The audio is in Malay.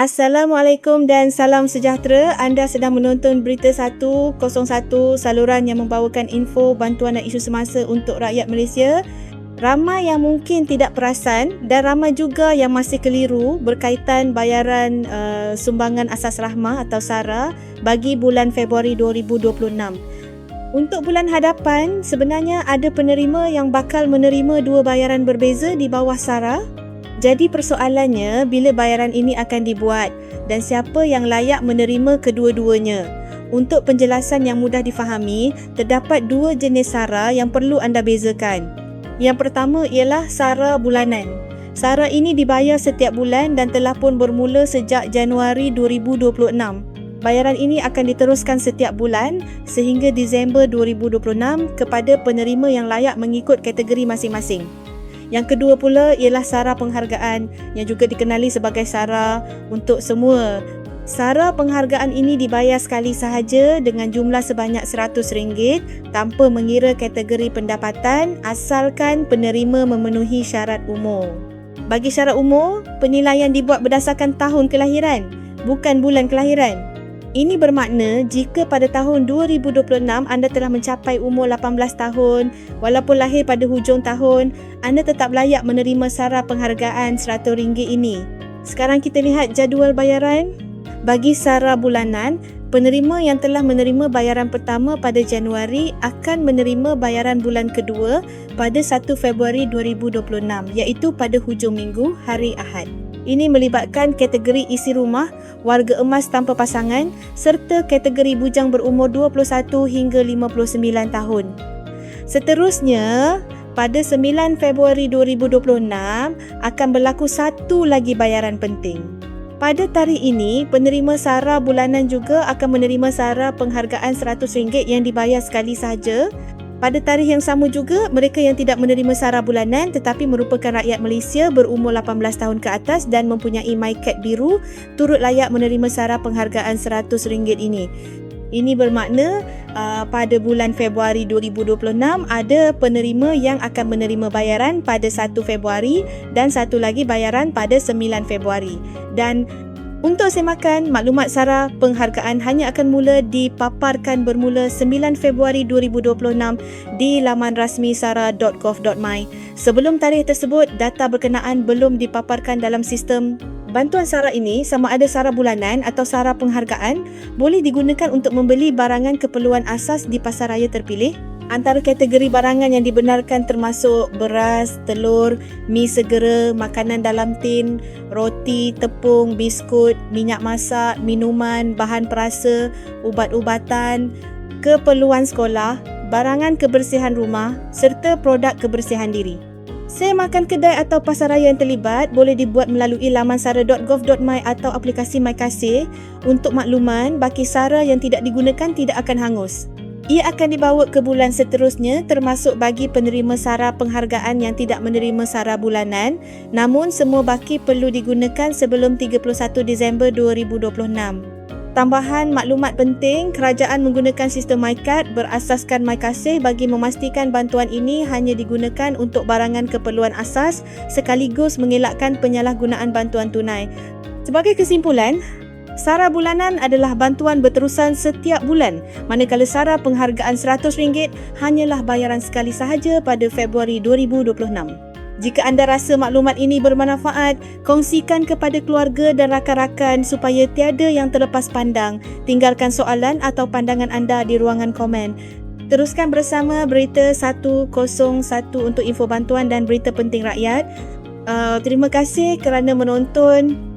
Assalamualaikum dan salam sejahtera. Anda sedang menonton Berita 101 saluran yang membawakan info, bantuan dan isu semasa untuk rakyat Malaysia. Ramai yang mungkin tidak perasan dan ramai juga yang masih keliru berkaitan bayaran uh, sumbangan asas rahmah atau SARA bagi bulan Februari 2026. Untuk bulan hadapan, sebenarnya ada penerima yang bakal menerima dua bayaran berbeza di bawah SARA jadi persoalannya bila bayaran ini akan dibuat dan siapa yang layak menerima kedua-duanya. Untuk penjelasan yang mudah difahami, terdapat dua jenis SARA yang perlu anda bezakan. Yang pertama ialah SARA bulanan. SARA ini dibayar setiap bulan dan telah pun bermula sejak Januari 2026. Bayaran ini akan diteruskan setiap bulan sehingga Disember 2026 kepada penerima yang layak mengikut kategori masing-masing. Yang kedua pula ialah SARA penghargaan yang juga dikenali sebagai SARA untuk semua. SARA penghargaan ini dibayar sekali sahaja dengan jumlah sebanyak RM100 tanpa mengira kategori pendapatan asalkan penerima memenuhi syarat umur. Bagi syarat umur, penilaian dibuat berdasarkan tahun kelahiran, bukan bulan kelahiran. Ini bermakna jika pada tahun 2026 anda telah mencapai umur 18 tahun, walaupun lahir pada hujung tahun, anda tetap layak menerima sara penghargaan RM100 ini. Sekarang kita lihat jadual bayaran. Bagi sara bulanan, penerima yang telah menerima bayaran pertama pada Januari akan menerima bayaran bulan kedua pada 1 Februari 2026 iaitu pada hujung minggu hari Ahad. Ini melibatkan kategori isi rumah, warga emas tanpa pasangan serta kategori bujang berumur 21 hingga 59 tahun. Seterusnya, pada 9 Februari 2026 akan berlaku satu lagi bayaran penting. Pada tarikh ini, penerima SARA bulanan juga akan menerima SARA penghargaan RM100 yang dibayar sekali sahaja pada tarikh yang sama juga, mereka yang tidak menerima sara bulanan tetapi merupakan rakyat Malaysia berumur 18 tahun ke atas dan mempunyai MyCat biru turut layak menerima sara penghargaan RM100 ini. Ini bermakna uh, pada bulan Februari 2026 ada penerima yang akan menerima bayaran pada 1 Februari dan satu lagi bayaran pada 9 Februari. Dan untuk semakan, maklumat SARA penghargaan hanya akan mula dipaparkan bermula 9 Februari 2026 di laman rasmi sara.gov.my. Sebelum tarikh tersebut, data berkenaan belum dipaparkan dalam sistem Bantuan SARA ini sama ada SARA bulanan atau SARA penghargaan boleh digunakan untuk membeli barangan keperluan asas di pasaraya terpilih Antara kategori barangan yang dibenarkan termasuk beras, telur, mi segera, makanan dalam tin, roti, tepung, biskut, minyak masak, minuman, bahan perasa, ubat-ubatan, keperluan sekolah, barangan kebersihan rumah serta produk kebersihan diri. Saya makan kedai atau pasaraya yang terlibat boleh dibuat melalui laman sara.gov.my atau aplikasi MyKasih untuk makluman baki sara yang tidak digunakan tidak akan hangus. Ia akan dibawa ke bulan seterusnya termasuk bagi penerima sara penghargaan yang tidak menerima sara bulanan namun semua baki perlu digunakan sebelum 31 Disember 2026. Tambahan maklumat penting, kerajaan menggunakan sistem MyCard berasaskan MyKasih bagi memastikan bantuan ini hanya digunakan untuk barangan keperluan asas sekaligus mengelakkan penyalahgunaan bantuan tunai. Sebagai kesimpulan, Sara bulanan adalah bantuan berterusan setiap bulan manakala sara penghargaan RM100 hanyalah bayaran sekali sahaja pada Februari 2026. Jika anda rasa maklumat ini bermanfaat, kongsikan kepada keluarga dan rakan-rakan supaya tiada yang terlepas pandang. Tinggalkan soalan atau pandangan anda di ruangan komen. Teruskan bersama Berita 101 untuk info bantuan dan berita penting rakyat. Uh, terima kasih kerana menonton.